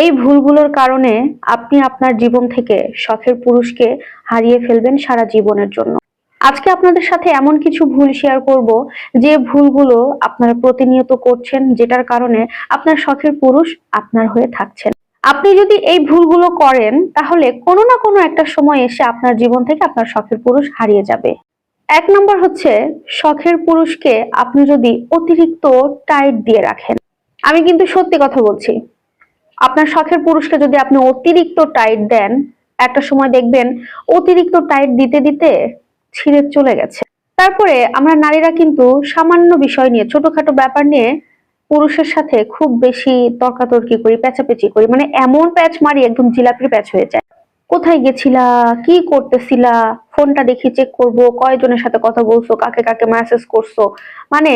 এই ভুলগুলোর কারণে আপনি আপনার জীবন থেকে শখের পুরুষকে হারিয়ে ফেলবেন সারা জীবনের জন্য। আজকে আপনাদের সাথে এমন কিছু ভুল শেয়ার করব, যে ভুলগুলো আপনারা প্রতিনিয়ত করছেন, যেটার কারণে আপনার শখের পুরুষ আপনার হয়ে থাকছেন। আপনি যদি এই ভুলগুলো করেন, তাহলে কোনো না কোনো একটা সময় এসে আপনার জীবন থেকে আপনার শখের পুরুষ হারিয়ে যাবে। এক নম্বর হচ্ছে শখের পুরুষকে আপনি যদি অতিরিক্ত টাইট দিয়ে রাখেন। আমি কিন্তু সত্যি কথা বলছি আপনার শখের পুরুষকে যদি আপনি অতিরিক্ত টাইট দেন, একটা সময় দেখবেন অতিরিক্ত টাইট দিতে দিতে ছিঁড়ে চলে গেছে। তারপরে আমরা নারীরা কিন্তু সামান্য বিষয় নিয়ে, ছোটখাটো ব্যাপার নিয়ে পুরুষের সাথে খুব বেশি তর্কাতর্কি করি পেঁচাপেচি করি মানে এমন প্যাচ মারি একদম জিলাপির প্যাচ হয়ে যায়। কোথায় গেছিলা? কি করতেছিলা? ফোনটা দেখি চেক করব, কয়জনের সাথে কথা বলছো, কাকে কাকে মেসেজ করছ? মানে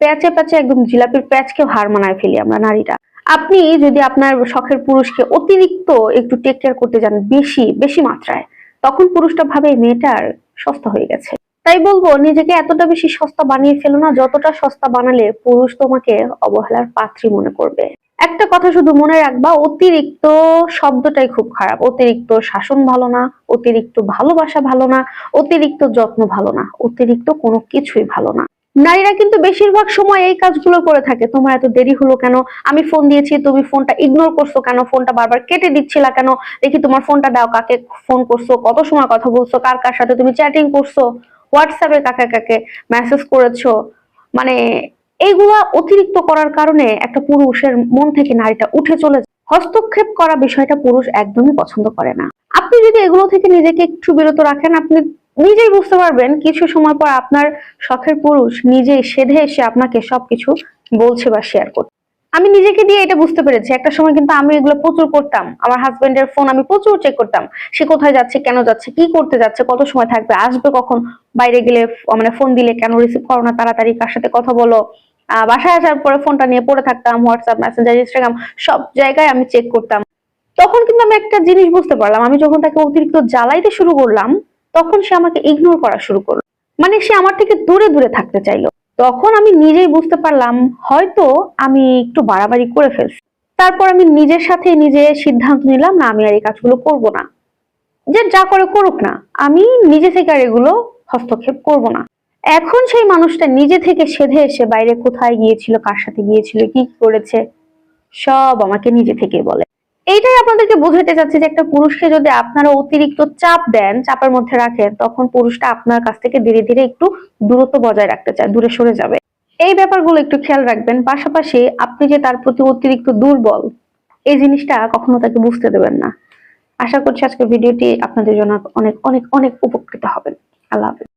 প্যাচে প্যাচে একদম জিলাপির প্যাচকে হার মানায় ফেলি আমরা নারীরা। আপনি যদি আপনার শখের পুরুষকে অতিরিক্ত একটু টেক কেয়ার করতে যান বেশি বেশি মাত্রায়, তখন পুরুষটা ভাবে মেয়েটার সস্তা হয়ে গেছে। তাই বলব, নিজেকে এতটা বেশি সস্তা বানিয়ে ফেলো না, যতটা সস্তা বানালে পুরুষ তোমাকে অবহেলার পাত্রী মনে করবে। একটা কথা শুধু মনে রাখবা, অতিরিক্ত শব্দটাই খুব খারাপ। অতিরিক্ত শাসন ভালো না, অতিরিক্ত ভালোবাসা ভালো না, অতিরিক্ত যত্ন ভালো না, অতিরিক্ত কোনো কিছুই ভালো না। নারীরা কিন্তু বেশিরভাগ সময় এই কাজগুলো করে থাকে। তোমার এত দেরি হলো কেন? আমি ফোন দিয়েছি, তুমি ফোনটা ইগনোর করছ কেন? ফোনটা বারবার কেটে দিচ্ছিলা কেন? দেখি তোমার ফোনটা দাও, কাকে ফোন করছ, কত সময় কথা বলছো, কার কার সাথে তুমি চ্যাটিং করছ হোয়াটসঅ্যাপে কাকে কাকে মেসেজ করেছ? মানে এইগুলা অতিরিক্ত করার কারণে একটা পুরুষের মন থেকে নারীটা উঠে চলে হস্তক্ষেপ করা বিষয়টা পুরুষ একদমই পছন্দ করে না। আপনি যদি এগুলো থেকে নিজেকে একটু বিরত রাখেন, আপনি নিজেই বুঝতে পারবেন, কিছু সময় পর আপনার শখের পুরুষ নিজেই সেধে এসে আপনাকে সবকিছু বলছে বা শেয়ার করছে। আমি নিজেকে দিয়ে এটা বুঝতে পেরেছি। একটা সময় কিন্তু আমি এগুলো প্রচুর করতাম। আমার হাজবেন্ডের ফোন আমি প্রচুর চেক করতাম। সে কোথায় যাচ্ছে, কেন যাচ্ছে, কি করতে যাচ্ছে, কত সময় থাকবে, আসবে কখন, বাইরে গেলে মানে ফোন দিলে কেন রিসিভ করো না তাড়াতাড়ি, কার সাথে কথা বলো? বাসায় আসার পরে ফোনটা নিয়ে পড়ে থাকতাম হোয়াটসঅ্যাপ মেসেঞ্জার ইনস্টাগ্রাম সব জায়গায় আমি চেক করতাম। তখন কিন্তু আমি একটা জিনিস বুঝতে পারলাম। আমি যখন তাকে অতিরিক্ত জ্বালাইতে শুরু করলাম তখন সে আমাকে ইগনোর করা শুরু করল। মানে সে আমার থেকে দূরে দূরে থাকতে চাইলো। তখন আমি নিজেই বুঝতে পারলাম, হয়তো আমি একটু বাড়াবাড়ি করে ফেলছি। তারপর আমি নিজের সাথে নিজে সিদ্ধান্ত নিলাম, না, আমি আর এই কাজগুলো করব না। যে যা করে করুক না, আমি নিজে থেকে আর এগুলো হস্তক্ষেপ করব না। এখন সেই মানুষটা নিজে থেকে সেধে এসে বাইরে কোথায় গিয়েছিল, কার সাথে গিয়েছিল, কি করেছে, সব আমাকে নিজে থেকে বলে। এইটাই আপনাদেরকে বোঝাতে চাচ্ছি যে একটা পুরুষকে যদি আপনারা অতিরিক্ত চাপ দেন, চাপের মধ্যে রাখেন, তখন পুরুষটা আপনার কাছ থেকে ধীরে ধীরে একটু দূরত্ব বজায় রাখতে চায়, দূরে সরে যাবে। এই ব্যাপারগুলো একটু খেয়াল রাখবেন। পাশাপাশি আপনি যে তার প্রতি অতিরিক্ত দুর্বল, এই জিনিসটা কখনো তাকে বুঝতে দেবেন না। আশা করছি আজকের ভিডিওটি আপনাদের জন্য অনেক অনেক অনেক উপকৃত হবেন। আল্লাহ হাফেজ।